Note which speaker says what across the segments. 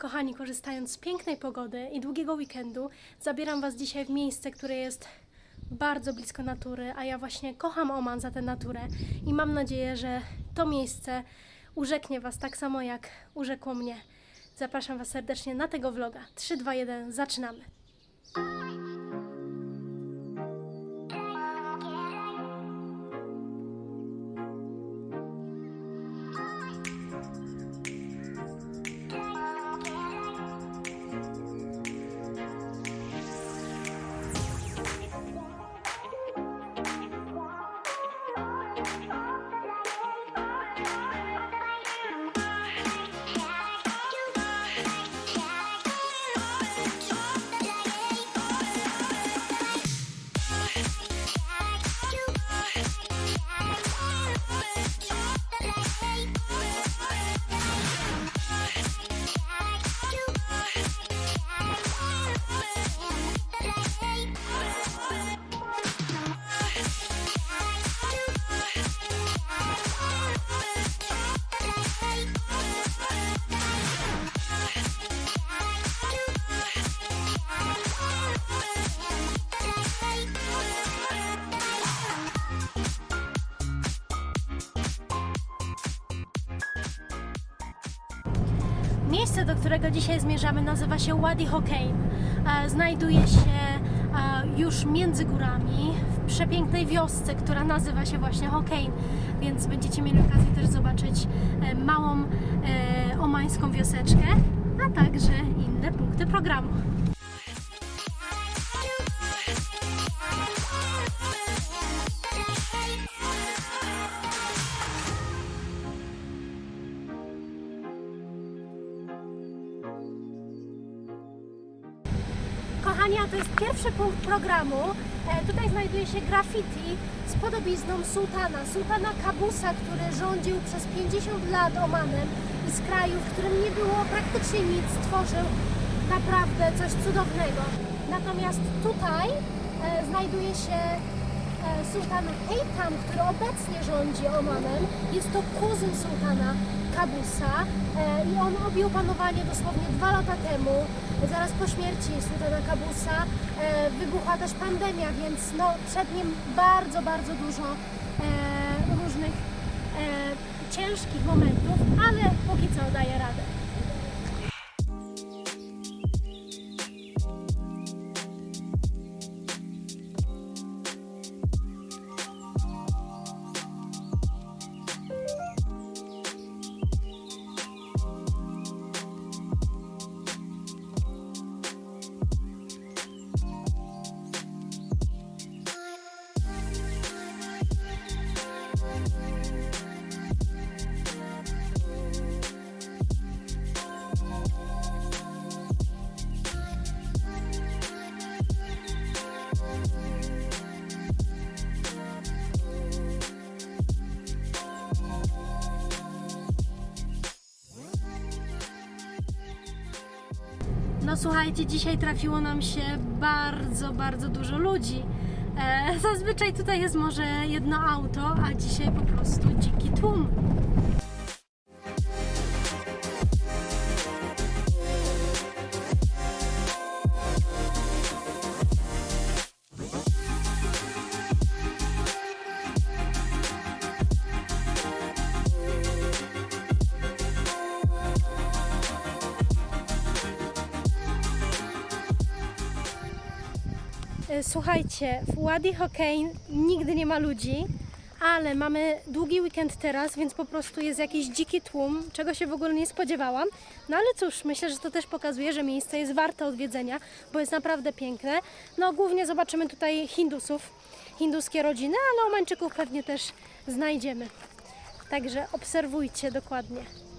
Speaker 1: Kochani, korzystając z pięknej pogody i długiego weekendu, zabieram Was dzisiaj w miejsce, które jest bardzo blisko natury, a ja właśnie kocham Oman za tę naturę i mam nadzieję, że to miejsce urzeknie Was tak samo jak urzekło mnie. Zapraszam Was serdecznie na tego vloga. 3, 2, 1, zaczynamy. Miejsce, do którego dzisiaj zmierzamy, nazywa się Wadi Hokein. E, Znajduje się e, już między górami, w przepięknej wiosce, która nazywa się właśnie Hokein, więc będziecie mieli okazję też zobaczyć e, małą omańską wioseczkę, a także inne punkty programu. Programu. E, tutaj znajduje się graffiti z podobizną sułtana. Sułtana Kabusa, który rządził przez 50 lat Omanem i z kraju, w którym nie było praktycznie nic, stworzył naprawdę coś cudownego. Natomiast tutaj e, znajduje się e, sułtan Hejtam, który obecnie rządzi Omanem. Jest to kuzyn sułtana Kabusa e, i on objął panowanie dosłownie dwa lata temu. Zaraz po śmierci sułtana Kabusa e, wybuchła też pandemia, więc no, przed nim bardzo, bardzo dużo e, różnych ciężkich momentów, ale póki co daje radę. No słuchajcie, dzisiaj trafiło nam się bardzo, bardzo dużo ludzi. E, zazwyczaj tutaj jest może jedno auto, a dzisiaj po prostu dziki tłum. Słuchajcie, w Wadi Hokein nigdy nie ma ludzi, ale mamy długi weekend teraz, więc po prostu jest jakiś dziki tłum, czego się w ogóle nie spodziewałam. No ale cóż, myślę, że to też pokazuje, że miejsce jest warte odwiedzenia, bo jest naprawdę piękne. No głównie zobaczymy tutaj Hindusów, hinduskie rodziny, ale Omańczyków pewnie też znajdziemy. Także obserwujcie dokładnie.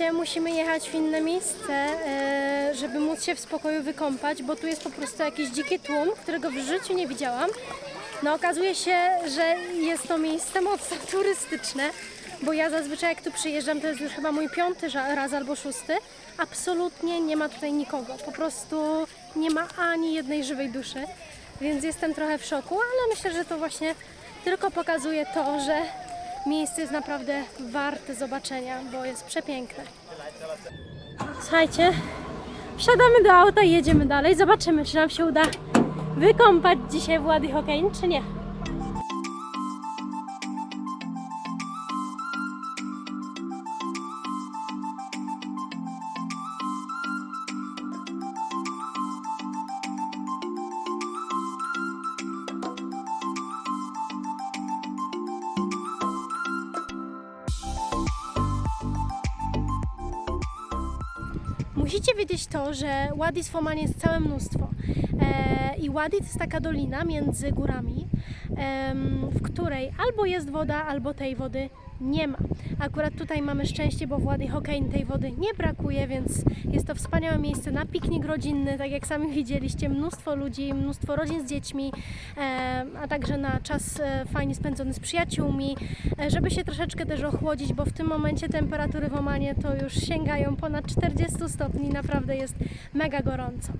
Speaker 1: E, Słuchajcie, musimy jechać w inne miejsce, e, żeby móc się w spokoju wykąpać, bo tu jest po prostu jakiś dziki tłum, którego w życiu nie widziałam. No okazuje się, że jest to miejsce mocno turystyczne, bo ja zazwyczaj jak tu przyjeżdżam, to jest już chyba mój piąty raz albo szósty, absolutnie nie ma tutaj nikogo. Po prostu nie ma ani jednej żywej duszy, więc jestem trochę w szoku, ale myślę, że to właśnie tylko pokazuje to, że miejsce jest naprawdę warte zobaczenia, bo jest przepiękne. Słuchajcie, wsiadamy do auta i jedziemy dalej. Zobaczymy, czy nam się uda wykąpać dzisiaj w Wadi Hokein, czy nie. Musicie wiedzieć to, że Wadis w Omanie jest całe mnóstwo. E, I Wadi to jest taka dolina między górami, w której albo jest woda, albo tej wody nie ma. Akurat tutaj mamy szczęście, bo w Wadi Hokein tej wody nie brakuje, więc jest to wspaniałe miejsce na piknik rodzinny, tak jak sami widzieliście, mnóstwo ludzi, mnóstwo rodzin z dziećmi, e, a także na czas e, fajnie spędzony z przyjaciółmi, e, żeby się troszeczkę też ochłodzić, bo w tym momencie temperatury w Omanie to już sięgają ponad 40 stopni, naprawdę jest mega gorąco.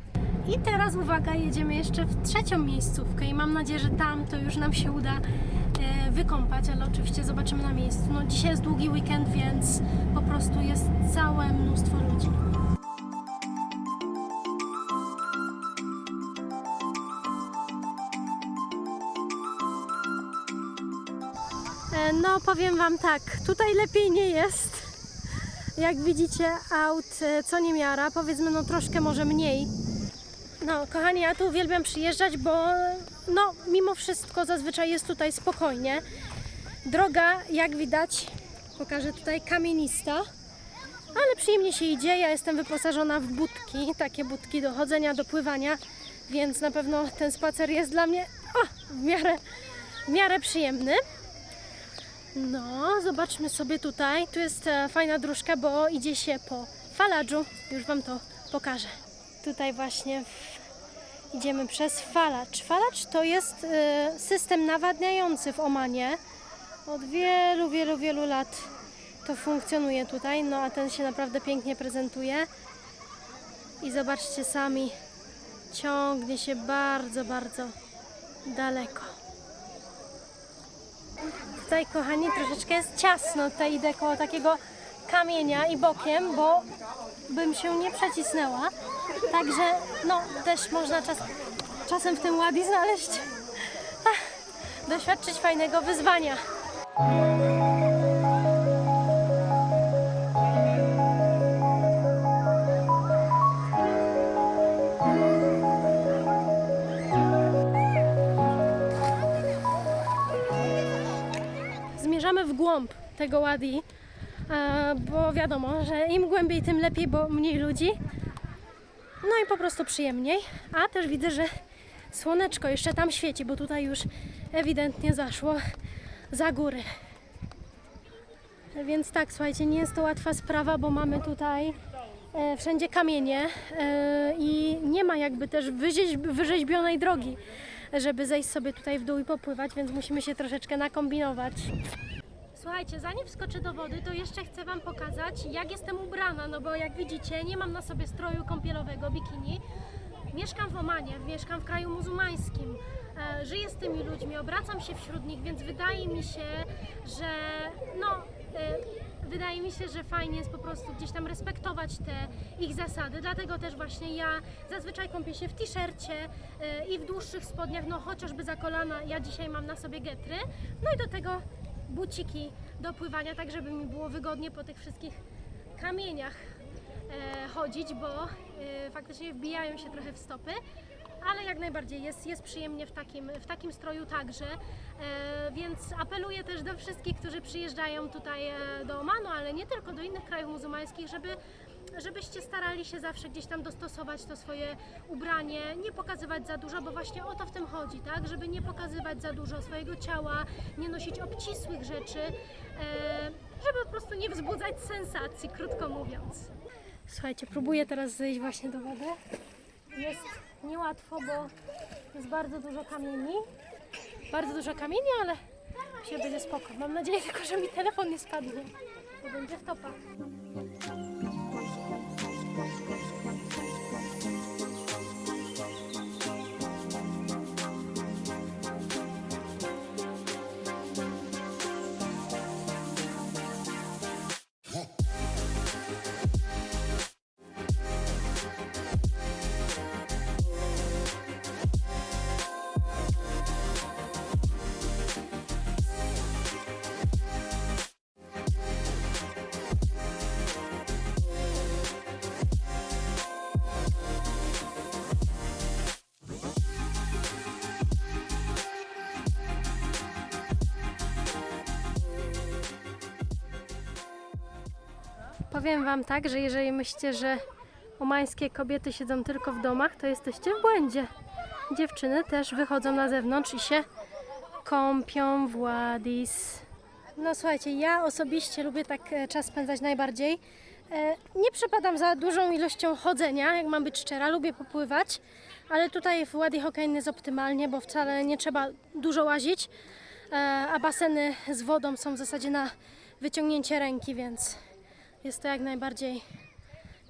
Speaker 1: I teraz uwaga, jedziemy jeszcze w trzecią miejscówkę i mam nadzieję, że tam to już nam się uda wykąpać, ale oczywiście zobaczymy na miejscu. No dzisiaj jest długi weekend, więc po prostu jest całe mnóstwo ludzi. E, No, powiem Wam tak, tutaj lepiej nie jest. Jak widzicie, aut e, co niemiara, powiedzmy no troszkę może mniej. No, kochani, ja tu uwielbiam przyjeżdżać, bo no, mimo wszystko zazwyczaj jest tutaj spokojnie. Droga, jak widać, pokażę tutaj kamienista, ale przyjemnie się idzie. Ja jestem wyposażona w budki, takie budki do chodzenia, do pływania, więc na pewno ten spacer jest dla mnie o, w, miarę, w miarę przyjemny. No, zobaczmy sobie tutaj. Tu jest e, fajna dróżka, bo idzie się po faladżu. Już Wam to pokażę. Tutaj właśnie w... idziemy przez falacz. Falacz to jest e, system nawadniający w Omanie. Od wielu, wielu, wielu lat to funkcjonuje tutaj. No a ten się naprawdę pięknie prezentuje. I zobaczcie sami, ciągnie się bardzo, bardzo daleko. Tutaj, kochani, troszeczkę jest ciasno. Tutaj idę koło takiego kamienia i bokiem, bo bym się nie przecisnęła. Także, no, też można czas, czasem w tym ładnie znaleźć, ach, doświadczyć fajnego wyzwania. Zmierzamy w głąb tego Wadi, e, bo wiadomo, że im głębiej, tym lepiej, bo mniej ludzi. No i po prostu przyjemniej. A też widzę, że słoneczko jeszcze tam świeci, bo tutaj już ewidentnie zaszło za góry. Więc tak, słuchajcie, nie jest to łatwa sprawa, bo mamy tutaj e, wszędzie kamienie e, i nie ma jakby też wyrzeźb, wyrzeźbionej drogi, żeby zejść sobie tutaj w dół i popływać, więc musimy się troszeczkę nakombinować. Słuchajcie, zanim wskoczę do wody, to jeszcze chcę Wam pokazać, jak jestem ubrana, no bo jak widzicie, nie mam na sobie stroju kąpielowego, bikini. Mieszkam w Omanie, mieszkam w kraju muzułmańskim, e, żyję z tymi ludźmi, obracam się wśród nich, więc wydaje mi się, że no, e, wydaje mi się, że fajnie jest po prostu gdzieś tam respektować te ich zasady, dlatego też właśnie ja zazwyczaj kąpię się w t-shircie e, i w dłuższych spodniach, no chociażby za kolana, ja dzisiaj mam na sobie getry, no i do tego buciki do pływania, tak żeby mi było wygodnie po tych wszystkich kamieniach e, chodzić, bo e, faktycznie wbijają się trochę w stopy, ale jak najbardziej jest, jest przyjemnie w takim, w takim stroju także, e, więc apeluję też do wszystkich, którzy przyjeżdżają tutaj do Omanu, ale nie tylko do innych krajów muzułmańskich, żeby żebyście starali się zawsze gdzieś tam dostosować to swoje ubranie, nie pokazywać za dużo, bo właśnie o to w tym chodzi, tak? Żeby nie pokazywać za dużo swojego ciała, nie nosić obcisłych rzeczy, e, żeby po prostu nie wzbudzać sensacji, krótko mówiąc. Słuchajcie, próbuję teraz zejść właśnie do wody. Jest niełatwo, bo jest bardzo dużo kamieni. bardzo dużo kamieni, ale się będzie spoko. Mam nadzieję tylko, że mi telefon nie spadnie, bo będzie wtopa. Powiem Wam tak, że jeżeli myślicie, że omańskie kobiety siedzą tylko w domach, to jesteście w błędzie. Dziewczyny też wychodzą na zewnątrz i się kąpią w ładis. No słuchajcie, ja osobiście lubię tak e, czas spędzać najbardziej. E, Nie przepadam za dużą ilością chodzenia, jak mam być szczera, lubię popływać, ale tutaj w Wadi Hokein jest optymalnie, bo wcale nie trzeba dużo łazić, e, a baseny z wodą są w zasadzie na wyciągnięcie ręki, więc jest to jak najbardziej,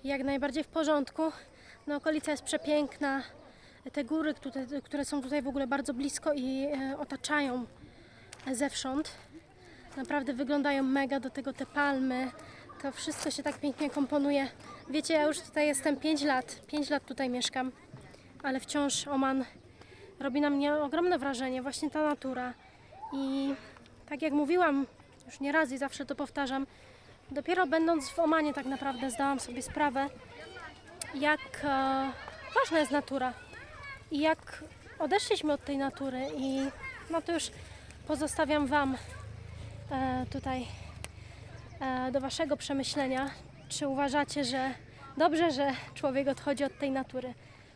Speaker 1: jak najbardziej w porządku. No, okolica jest przepiękna. Te góry, które, są tutaj w ogóle bardzo blisko i e, otaczają zewsząd, naprawdę wyglądają mega. Do tego te palmy, to wszystko się tak pięknie komponuje. Wiecie, ja już tutaj jestem 5 lat, 5 lat tutaj mieszkam, ale wciąż Oman robi na mnie ogromne wrażenie, właśnie ta natura. I tak jak mówiłam już nie raz i zawsze to powtarzam, Dopiero będąc w Omanie tak naprawdę zdałam sobie sprawę, jak e, ważna jest natura i jak odeszliśmy od tej natury i no to już pozostawiam Wam e, tutaj e, do Waszego przemyślenia, czy uważacie, że dobrze, że człowiek odchodzi od tej natury.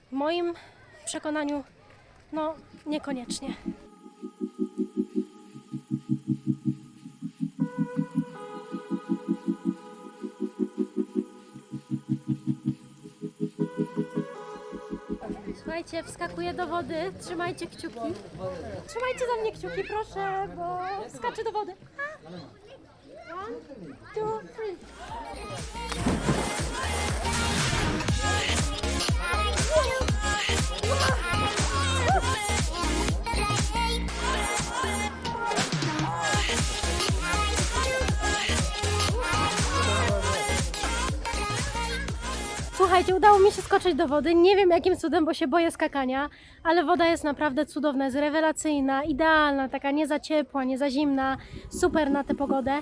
Speaker 1: W moim przekonaniu, no niekoniecznie. Słuchajcie, wskakuję do wody. Trzymajcie kciuki. Trzymajcie za mnie kciuki, proszę, bo skaczę do wody. A. One, two, three. Słuchajcie, udało mi się skoczyć do wody. Nie wiem jakim cudem, bo się boję skakania, ale woda jest naprawdę cudowna, jest rewelacyjna, idealna, taka nie za ciepła, nie za zimna, super na tę pogodę.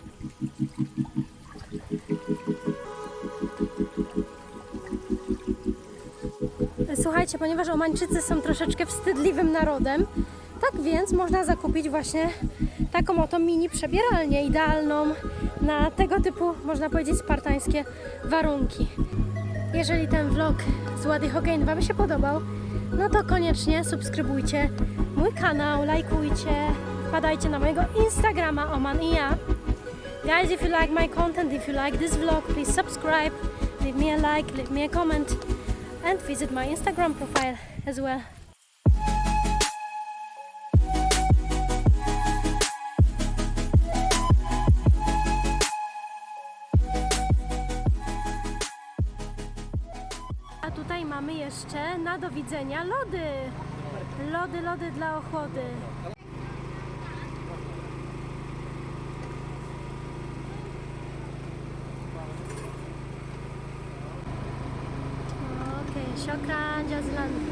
Speaker 1: Słuchajcie, ponieważ Omańczycy są troszeczkę wstydliwym narodem, tak więc można zakupić właśnie taką oto mini przebieralnię idealną na tego typu, można powiedzieć, spartańskie warunki. Jeżeli ten vlog z Łady Hogain Wam się podobał, no to koniecznie subskrybujcie mój kanał, lajkujcie, wpadajcie na mojego Instagrama Oman i ja. Guys, if you like my content, if you like this vlog, please subscribe, leave me a like, leave me a comment and visit my Instagram profile as well. Mamy jeszcze na do widzenia lody. Lody, lody dla ochłody. Okej, siokran, jazlan.